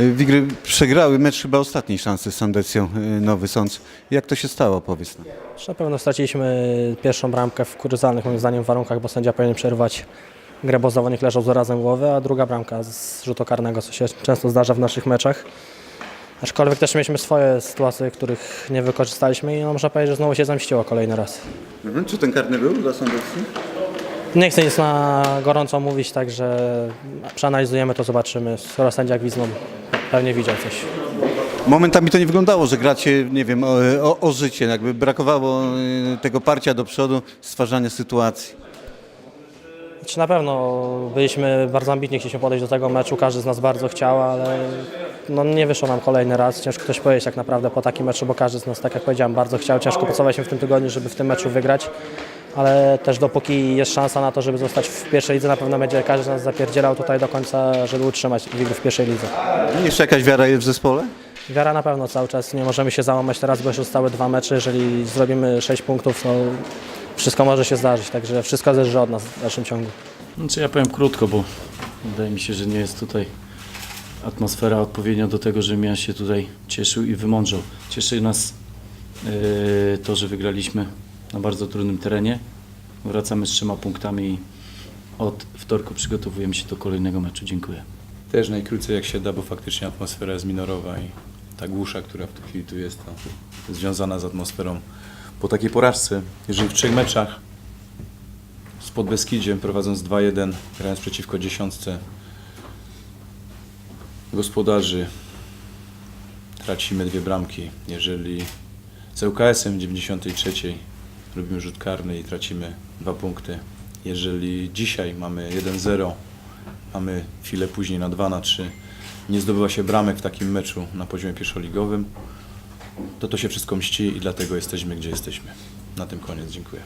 Wigry przegrały mecz chyba ostatniej szansy z Sandecją y, Nowy Sącz. Jak to się stało, powiedz nam. Na pewno straciliśmy pierwszą bramkę w kuryzalnych moim zdaniem warunkach, bo sędzia powinien przerwać grę, bo zawodnik leżał z urazem głowy, a druga bramka z rzutu karnego, co się często zdarza w naszych meczach. Aczkolwiek też mieliśmy swoje sytuacje, których nie wykorzystaliśmy i no, można powiedzieć, że znowu się zemściło kolejny raz. Mhm. Czy ten karny był dla Sandecji? Nie chcę nic na gorąco mówić, także przeanalizujemy to, zobaczymy. Skoro sędzia gwizdnął, pewnie widział coś. Momentami to nie wyglądało, że gracie, nie wiem, o, o, o życie. Jakby brakowało y, tego parcia do przodu, stwarzania sytuacji. Czy na pewno byliśmy bardzo ambitni, chcieliśmy podejść do tego meczu, każdy z nas bardzo chciał, ale no nie wyszło nam kolejny raz. Ciężko ktoś powiedzieć tak naprawdę po takim meczu, bo każdy z nas, tak jak powiedziałem, bardzo chciał. Ciężko pracowaliśmy w tym tygodniu, żeby w tym meczu wygrać, ale też dopóki jest szansa na to, żeby zostać w pierwszej lidze, na pewno będzie każdy z nas zapierdzielał tutaj do końca, żeby utrzymać Wigrów w pierwszej lidze. Jeszcze jakaś wiara jest w zespole? Wiara na pewno cały czas, nie możemy się załamać teraz, bo już zostały dwa mecze. Jeżeli zrobimy sześć punktów, no wszystko może się zdarzyć, także wszystko zależy od nas w dalszym ciągu. Znaczy ja powiem krótko, bo wydaje mi się, że nie jest tutaj atmosfera odpowiednia do tego, żebym ja się tutaj cieszył i wymądrzał. Cieszy nas yy, to, że wygraliśmy na bardzo trudnym terenie. Wracamy z trzema punktami i od wtorku przygotowujemy się do kolejnego meczu. Dziękuję. Też najkrócej jak się da, bo faktycznie atmosfera jest minorowa i ta głusza, która w tej chwili tu jest, to związana z atmosferą. Po takiej porażce, jeżeli w trzech meczach z Podbeskidziem prowadząc 2-1, grając przeciwko dziesiątce gospodarzy, tracimy dwie bramki. Jeżeli z ŁKS-em w 93 robimy rzut karny i tracimy dwa punkty. Jeżeli dzisiaj mamy 1-0, mamy chwilę później na 2 na 3, nie zdobywa się bramek w takim meczu na poziomie pierwszoligowym, to to się wszystko mści i dlatego jesteśmy, gdzie jesteśmy. Na tym koniec, dziękuję.